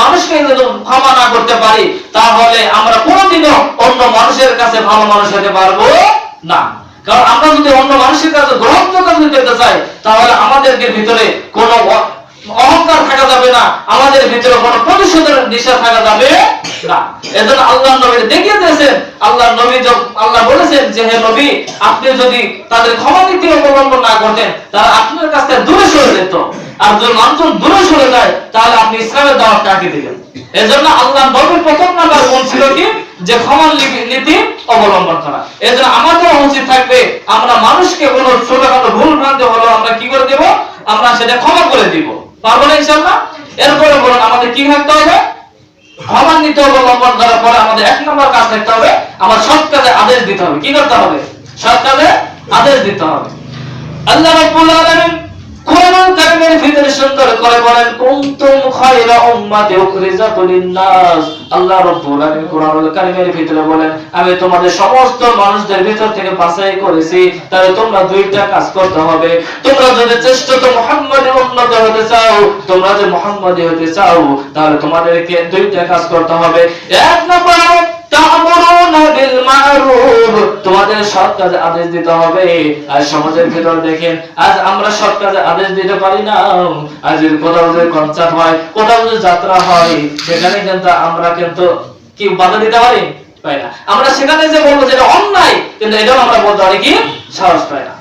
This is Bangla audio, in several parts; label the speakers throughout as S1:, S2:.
S1: মানুষকে ক্ষমা না করতে পারি, তাহলে আমরা কোনোদিনও অন্য মানুষের কাছে ভালো মানুষ হতে পারব না। কারণ আমরা যদি অন্য মানুষের কাছে গ্রহণযোগ্য যদি চাই, তাহলে আমাদেরকে ভিতরে কোনো অহংকার থাকা যাবে না, আমাদের ভিতরে কোনো প্রতিশোধের নেশা থাকা যাবে না। এজন্য আল্লাহ নবী দেখিয়ে দিয়েছেন, আল্লাহ নবী আল্লাহ বলেছেন যে, হে নবী, আপনি যদি তাদের ক্ষমা নীতি অবলম্বন না করতেন, তাহলে আপনার কাছ থেকে দূরে সরে যেত। আর যদি মানুষজন দূরে সরে যায়, তাহলে আপনি ইসলামের দাওয়াত কাটিয়ে দিবেন? এজন্য আল্লাহ নবীর প্রথম নাম্বার গুণ ছিল কি? যে ক্ষমা নীতি- অবলম্বন করা। এজন্য আমাদের উচিত থাকবে, আমরা মানুষকে কোনো ছোটখাটো ভুল ভ্রান্তি হলো আমরা কি করে দেব? আমরা সেটা ক্ষমা করে দিব। পারব না ইনশাআল্লাহ? এরপরে বলুন, আমাদের কি থাকতে হবে? ক্ষমা নীতি অবলম্বন করার পরে আমাদের এক নম্বর কাজ থাকতে হবে, আমার সৎ কাজে আদেশ দিতে হবে। কি করতে হবে? সৎ আদেশ দিতে হবে। আল্লাহ রাব্বুল আলামিন আমি তোমাদের সমস্ত মানুষদের ভিতর থেকে বাছাই করেছি, তাহলে তোমরা দুইটা কাজ করতে হবে। তোমরা যদি চেষ্টা তো মুহাম্মাদের উন্নত হতে চাও, তোমরা যদি মুহাম্মাদি হতে চাও, তাহলে তোমাদেরকে দুইটা কাজ করতে হবে। এক নম্বর তোমাদের সৎ কাজে আদেশ দিতে হবে। আর সমাজের ভিতর দেখেন, আজ আমরা সৎ কাজে আদেশ দিতে পারি না। আজ কোথাও যদি কনসার্ট হয়, কোথাও যদি যাত্রা হয়, সেখানে কিন্তু আমরা কিন্তু কি বাধা দিতে পারি? পাই না। আমরা সেখানে যে বলব যেটা অন্যায়, কিন্তু এটাও আমরা বলতে পারি কি? সাহস পাই না।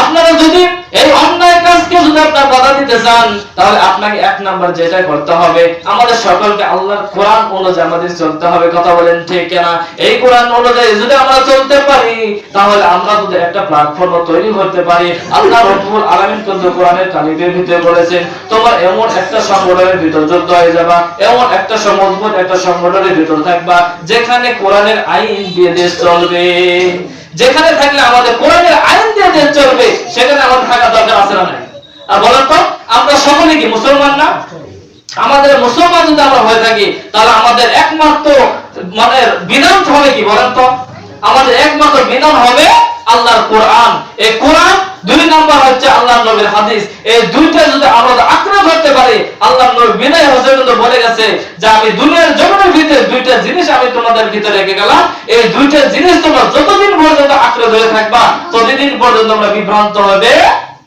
S1: আপনারা যদি এই অন্যায় কাজকে যদি আপনার বাধা দিতে চান, তাহলে আপনাকে এক নাম্বার যেটা করতে হবে, আমাদের সকলকে আল্লাহর কোরআন অনুযায়ী আমাদের চলতে হবে। কথা বলেন ঠিক কিনা? এই কোরআন অনুযায়ী যদি আমরা চলতে পারি, তাহলে আমরা যদি একটা প্ল্যাটফর্ম তৈরি করতে পারি। আল্লাহ রব্বুল আলামিন কিন্তু কোরআনের কালিমের ভিতরে বলেছেন, তোমার এমন একটা সংগঠনের ভিতর যুক্ত হয়ে যাবা, এমন একটা মজবুত একটা সংগঠনের ভিতর থাকবা, যেখানে কোরআনের আইন দিয়ে দেশ চলবে। যেখানে থাকলে আমাদের কোরআনের আইন দিয়ে দেশ চলবে সেখানে আমাদের থাকা দরকার আছে না নাই আর বলেন তো আমরা সকলে কি, মুসলমান না? আমাদের মুসলমান যদি আমরা হয়ে থাকি, তাহলে আমাদের একমাত্র মানে বিধান হবে কি বলেন তো? আমাদের একমাত্র বিধান হবে আল্লাহর কোরআন। এই কোরআন দুই নাম্বার হচ্ছে আল্লাহ নবীর হাদিস। এই দুইটা যদি আমরা আঁকড়ে ধরতে পারি আল্লাহ নবী বিনয় হোসেন বলে গেছে যে আমি দুনিয়ার জগতের ভিতরে দুইটা জিনিস আমি তোমাদের ভিতরে রেখে গেলাম। এই দুইটা জিনিস তোমরা যতদিন পর্যন্ত আঁকড়ে ধরে থাকবা, ততদিন পর্যন্ত আমরা বিভ্রান্ত হবে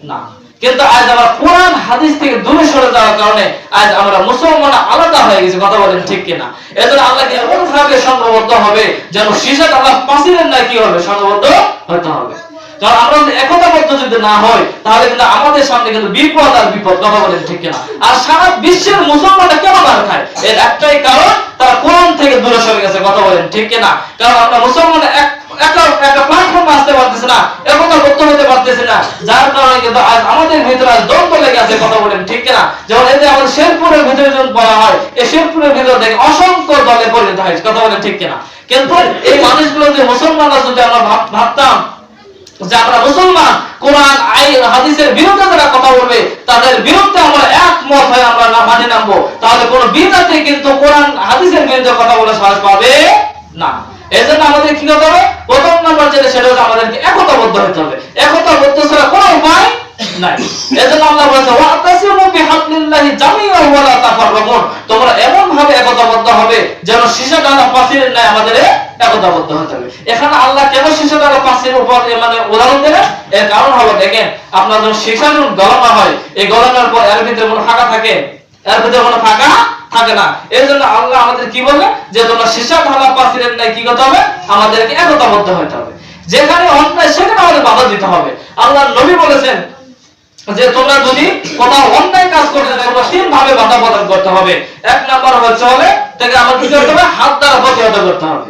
S1: না। কিন্তু আজ আমরা কোরআন হাদিস থেকে দূরে সরে যাওয়ার কারণে আজ আমরা মুসলমান আলাদা হয়ে গেছি, কথা বলেন ঠিক কিনা? এজন্য আল্লাহকে এমন ভাবে সংঘবদ্ধ হবে যেন শিশা আল্লাহ পাশিলেন না কি হবে? সংঘবদ্ধ হতে হবে। কারণ আমরা একতাবদ্ধ যদি না হয়, তাহলে কিন্তু আমাদের সামনে কিন্তু বিপদ আর বিপদ কথা বলেন ঠিক কিনা। আর সারা বিশ্বের মুসলমানরা কেন মার খায়? এর একটাই কারণ, তারা কোরআন থেকে দূরে সরে গেছে, কথা বলেন ঠিক কিনা। কারণ আমরা মুসলমান এক একটা প্ল্যাটফর্ম আসতে পারতেছে না, একতা হতে পারতেছে না। যার কারণে কিন্তু আজ আমাদের ভিতরে আজ দ্বন্দ্ব লেগে আছে, কথা বলেন ঠিক কিনা। যেমন যে আমাদের শেরপুরের ভিতরে যখন বলা হয়, এই শেরপুরের ভিতরে দেখে অসংখ্য দলে পরিণত হয়েছে, কথা বলেন ঠিক কিনা। কিন্তু এই মানুষগুলো যে মুসলমানরা যদি আমরা ভাব- ভাবতাম যে আমরা মুসলমান কোরআন আইন হাদিসের বিরুদ্ধে যারা কথা বলবে, তাদের বিরুদ্ধে আমরা একমত হয়ে আমরা না মানে নামবো। তাহলে কোন বিদাতে কিন্তু কোরআন, হাদিসের বিরুদ্ধে কথা বলে সাহস পাবে না। এই জন্য আমাদের কি করতে হবে? প্রথম নাম্বার যেটা, সেটা হচ্ছে আমাদেরকে একতাবদ্ধ হতে হবে। একতাবদ্ধ ছাড়া কোনো উপায় তোমরা এমন ভাবে একতাবদ্ধ হবে যেন সীসা ডানা পাচিলের ন্যায় আমাদের একতাবদ্ধ হতে হবে। এখানে আল্লাহ কেন উপর মানে উদাহরণ এর কারণ হলো, দেখেন, আপনার যখন সীসা যখন হয়, এই পর এর ভিতরে কোনো ফাঁকা থাকে? এর ভিতরে কোনো ফাঁকা থাকে না। জন্য আল্লাহ আমাদের কি বলে যে তোমরা পাচিলের ন্যায় কি করতে হবে? আমাদেরকে একতাবদ্ধ হতে হবে। যেখানে অন্যায়, সেখানে আমাদের বাধা দিতে হবে। আল্লাহ নবী বলেছেন যে তোমরা যদি কোথাও অন্যায় কাজ করতে তোমরা তিন ভাবে বাধা প্রদান করতে হবে। এক নাম্বার হচ্ছে হবে তাকে আমার কি করতে হবে? হাত দ্বারা প্রতিহত করতে হবে।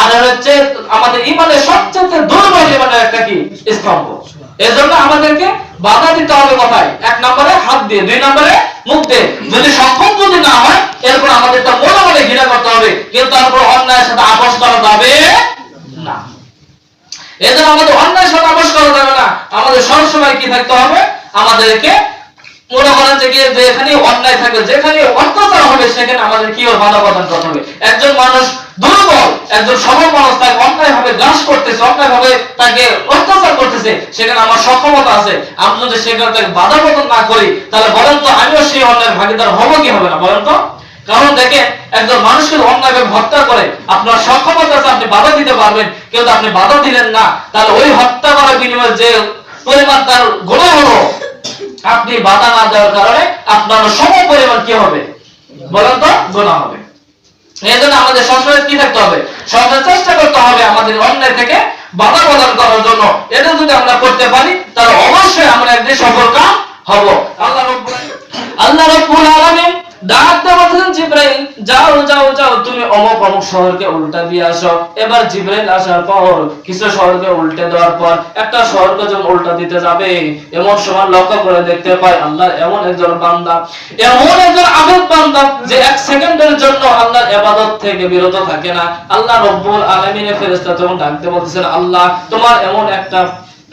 S1: আর হচ্ছে আমাদের ঈমানের সবচেয়ে দুর্বল একটা কি? স্তম্ভ। আমাদেরকে বাধা দিতে হবে এক নম্বরে হাত দিয়ে, দুই নম্বরে মুখ দিয়ে। যদি সক্ষম যদি না হয়, এরপর আমাদের তো মনে মনে ঘৃণা করতে হবে। কিন্তু তারপর অন্যায়ের সাথে আপোষ করা যাবে না। এজন্য আমাদের অন্যায়ের সাথে আপোষ করা যাবে না। আমাদের সবসময় কি থাকতে হবে? আমাদেরকে মনে করেন যে যেখানে অন্যায় থাকবে যেখানে অত্যাচার হবে, সেখানে আমাদের কি বাধা প্রদান করতে হবে। একজন মানুষ দুর্বল, একজন সবল মানুষ তাকে অন্যায় ভাবে গ্রাস করতেছে অন্যায় ভাবে তাকে অত্যাচার করতেছে, সেখানে আমার সক্ষমতা আছে। আমি যদি সেখানে তাকে বাধা প্রদান না করি, তাহলে বলেন তো আমিও সেই অন্যায়ের ভাগিদার হব কি হবে না? বলেন তো। কারণ দেখেন, একজন মানুষকে অন্যায়ভাবে হত্যা করে, আপনার সক্ষমতা আছে, আপনি বাধা দিতে পারবেন। কিন্তু আপনি বাধা দিলেন না, তাহলে ওই হত্যা করার বিনিময়ে যে পরিমাণ তার গোনা হলো আপনি বাধা না দেওয়ার কারণে আপনার সম পরিমাণ কি হবে? বলেন তো, গোনা হবে। এজন্য জন্য আমাদের সবসময় কি থাকতে হবে? সবসময় চেষ্টা করতে হবে আমাদের অন্যায় থেকে বাধা প্রদান করার জন্য। এটা যদি আমরা করতে পারি, তাহলে অবশ্যই আমরা একদিন সফল কাম হব। আল্লাহ আল্লাহ রব্বুল আলামিন এমন সময় লক্ষ্য করে দেখতে পায় আল্লাহ এমন একজন বান্দা। এমন একজন আবেদ যে এক সেকেন্ডের জন্য আল্লাহর ইবাদত থেকে বিরত থাকে না। আল্লাহ রব্বুল আলামিনের ফেরেশতা যখন ডাকতে বলতেছেন, আল্লাহ, তোমার এমন একটা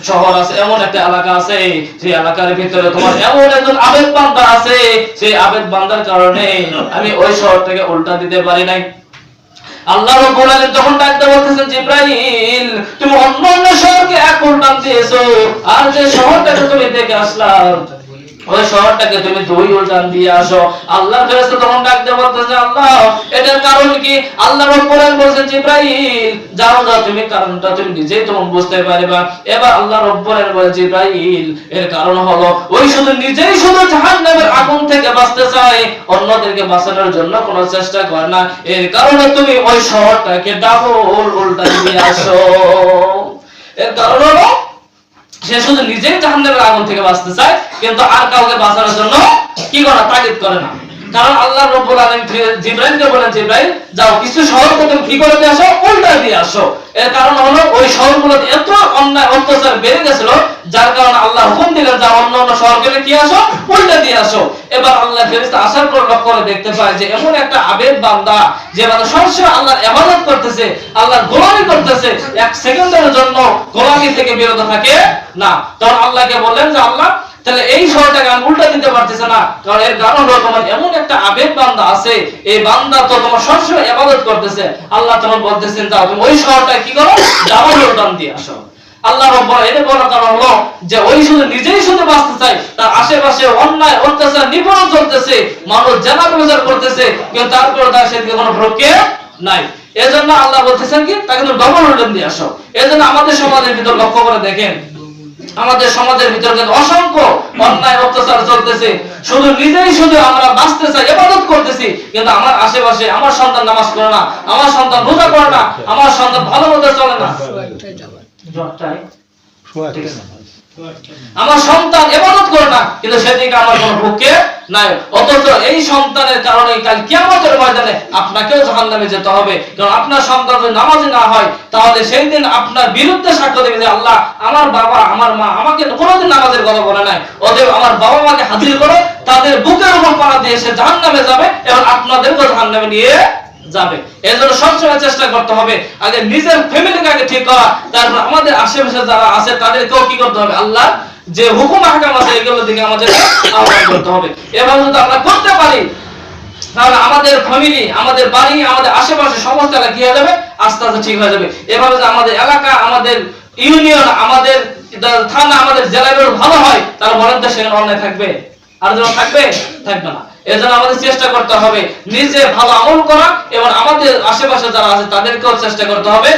S1: শহর আছে, এমন একটা এলাকা আছে সেই এলাকার ভিতরে তোমার এমন একজন আবেদ বান্দা আছে সেই আবেদ বান্দার কারণে আমি ওই শহর থেকে উল্টা দিতে পারি নাই। আল্লাহ তখন ডাকতে বলতেছেন, জিব্রাইল, তুমি অন্য অন্য শহরকে এক উল্টান দিয়েছ, আর যে শহরটাকে তুমি দেখে আসলাম। ওই শহরটাকে তুমি দুই উল্টান দিয়ে আসো। আল্লাহ ফেরেশতা তখন ডাকতে বলতেছে, আল্লাহ, এটার কারণ কি? আল্লাহ রাব্বুল যাও তুমি, কারণটা তুমি নিজেই তখন বুঝতে পারবা। এবার আল্লাহ রাব্বুল এর কারণ হলো ওই শুধু নিজেই শুধু জাহান্নামের আগুন থেকে বাঁচতে চায়, অন্যদেরকে বাঁচানোর জন্য কোনো চেষ্টা করে না। এর কারণে তুমি ওই শহরটাকে ডাবল উল্টা দিয়ে আসো। এর কারণ হলো সে শুধু নিজেই জাহান্নামের আগুন থেকে বাঁচতে চায়, কিন্তু আর কাউকে বাঁচানোর জন্য কি করে, তাগিদ করে না। কারণ আল্লাহ রব্বুল আলামিন জিব্রাইলকে বলেন জিব্রাইল যাও, কিছু শহরকে তুমি কি করে দিয়ে আসো? উল্টা দিয়ে আসো। এর কারণ হলো, ওই শহরগুলোতে এত অন্যায়, অত্যাচার বেড়ে গেছিল, যার কারণে আল্লাহ হুকুম দিলেন যা অন্য অন্য শহরকে কি আসো? উল্টা দিয়ে আসো। এবার আল্লাহ ফেরেশতা আসার পর লক্ষ্য করে দেখতে পায় যে, এমন একটা আবেদ বান্দা, যে বান্দা সবসময় আল্লাহর ইবাদত করতেছে, আল্লাহর গোলামি করতেছে, এক সেকেন্ডের জন্য গোলামি থেকে বিরত থাকে না। তখন আল্লাহকে বললেন যে, আল্লাহ তাহলে এই উল্টা দিতে পারতেছে না। কারণ এর কারণ হলো তোমার এমন একটা আবেগ বান্দা আছে, এই বান্দা তো তোমার সবসময় করতেছে। আল্লাহ তখন বলতেছেন তুমি ওই শহরটা কি করো? দিয়ে আসো। আল্লাহ এর বড় কারণ হলো যে ওই শুধু নিজেই শুধু বাঁচতে তার আশেপাশে অন্যায়, অত্যাচার, নিপীড়ন চলতেছে, মানুষ জানা প্রচার করতেছে, কিন্তু তারপরে তার সেদিকে কোনো নাই। এজন্য আল্লাহ বলতেছেন কি, তাকে তুমি ডবল দিয়ে আসো। এজন্য আমাদের সমাজের ভিতর লক্ষ্য করে দেখেন আমাদের সমাজের ভিতরে কিন্তু অসংখ্য অন্যায় অত্যাচার চলতেছে। শুধু নিজেই শুধু আমরা বাঁচতে চাই এবাদত করতেছি কিন্তু আমার আশেপাশে আমার সন্তান নামাজ করে না আমার সন্তান রোজা করে না আমার সন্তান ভালো মতো চলে না। আমার সন্তান এবাদত করে না, কিন্তু সেদিকে আমার কোনো পক্ষে নাই। অথচ এই সন্তানের কারণে কাল কিয়ামতের ময়দানে আপনাকেও জাহান্নামে যেতে হবে। কারণ আপনার সন্তান যদি নামাজি না হয়, তাহলে সেই দিন আপনার বিরুদ্ধে সাক্ষ্য দেবে যে আল্লাহ আমার বাবা, আমার মা আমাকে কোনোদিন নামাজের কথা বলে নাই। অতএব আমার বাবা মাকে হাজির করে তাদের বুকের উপর পাড়া দিয়ে সে জাহান্নামে যাবে এবং আপনাদেরকেও জাহান্নামে নিয়ে যাবে। এর জন্য সবসময় চেষ্টা করতে হবে। আগে নিজের ফ্যামিলিকে আগে ঠিক করা। তারপর আমাদের আশেপাশে যারা আছে, তাদেরকেও কি করতে হবে? আল্লাহ যে হুকুম, আহকাম আছে, এগুলোর দিকে আমাদের আহ্বান করতে হবে। এভাবে যদি আমরা করতে পারি, তাহলে আমাদের ফ্যামিলি আমাদের বাড়ি, আমাদের আশেপাশে সমস্ত এলাকা কি হয়ে যাবে? আস্তে আস্তে ঠিক হয়ে যাবে। এভাবে যে আমাদের এলাকা, আমাদের ইউনিয়ন আমাদের থানা, আমাদের জেলাগুলো ভালো হয়, তাহলে তো সেখানে অন্যায় থাকবে। আর যেন থাকবে থাকবে না। এজন্য আমাদের চেষ্টা করতে হবে নিজে ভালো আমল করা এবং আমাদের আশেপাশে যারা আছে তাদেরকেও চেষ্টা করতে হবে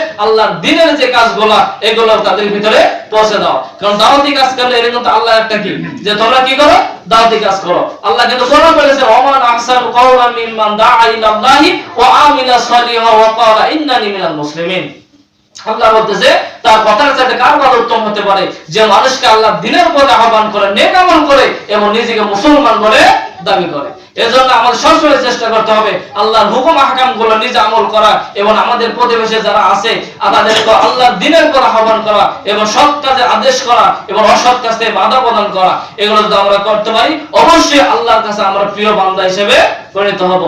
S1: দিনের যে কাজগুলো, এগুলো তাদের ভিতরে পৌঁছে দাও। কারণ দাওয়াতি কাজ করলে এর কিন্তু আল্লাহ একটা কি? যে তোমরা কি করো? দাওয়াতি কাজ করো। আল্লাহ কিন্তু কোরআন বলেছে ওমান দাআ ওয়া আমিলা ওয়া ক্বালা ইন্নানি মিনাল মুসলিমিন। আল্লাহ বলতেছে, তার কথার সাথে কার উত্তম হতে পারে? যে মানুষকে আল্লাহ দিনের পথে আহ্বান করে, নেক আমল করে এবং নিজেকে মুসলমান বলে দাবি করে। এজন্য আমাদের সবসময় চেষ্টা করতে হবে, আল্লাহর হুকুম আহকামগুলো নিজে আমল করা এবং আমাদের প্রতিবেশী যারা আছে তাদেরকে আল্লাহর দিনের উপর আহ্বান করা এবং সৎ কাজে আদেশ করা এবং অসৎ কাজ থেকে বাধা প্রদান করা, এগুলো যদি আমরা করতে পারি, অবশ্যই আল্লাহর কাছে আমরা প্রিয় বান্দা হিসেবে পরিণত হব।